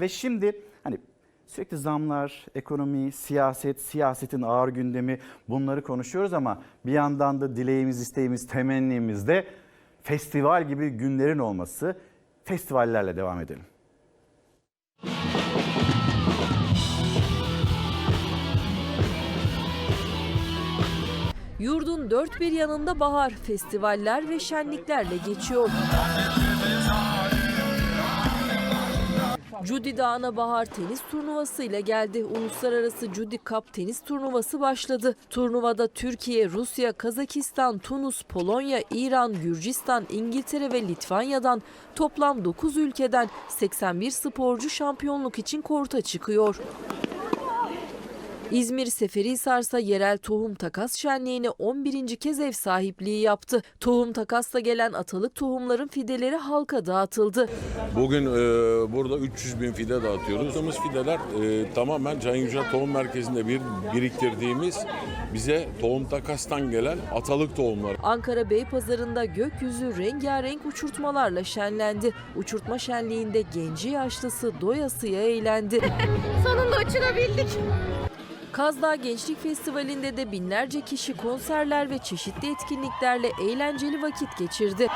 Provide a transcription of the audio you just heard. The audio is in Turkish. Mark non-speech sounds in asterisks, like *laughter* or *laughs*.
Ve şimdi hani sürekli zamlar, ekonomi, siyaset, siyasetin ağır gündemi bunları konuşuyoruz ama bir yandan da dileğimiz, isteğimiz, temennimiz de festival gibi günlerin olması. Festivallerle devam edelim. Yurdun dört bir yanında bahar, festivaller ve şenliklerle geçiyor. Judy Dağı'na bahar tenis turnuvası ile geldi. Uluslararası Judy Cup tenis turnuvası başladı. Turnuvada Türkiye, Rusya, Kazakistan, Tunus, Polonya, İran, Gürcistan, İngiltere ve Litvanya'dan toplam 9 ülkeden 81 sporcu şampiyonluk için korta çıkıyor. İzmir Seferihisar'sa yerel tohum takas şenliğine 11. kez ev sahipliği yaptı. Tohum takasla gelen atalık tohumların fideleri halka dağıtıldı. Bugün e, burada 300 bin fide dağıtıyoruz. Topladığımız fideler e, tamamen Can Yücel Tohum Merkezi'nde bir biriktirdiğimiz bize tohum takastan gelen atalık tohumlar. Ankara Beypazarı'nda gökyüzü rengarenk uçurtmalarla şenlendi. Uçurtma şenliğinde genci yaşlısı doyasıya eğlendi. *laughs* Sonunda uçurabildik. Kazdağ Gençlik Festivali'nde de binlerce kişi konserler ve çeşitli etkinliklerle eğlenceli vakit geçirdi.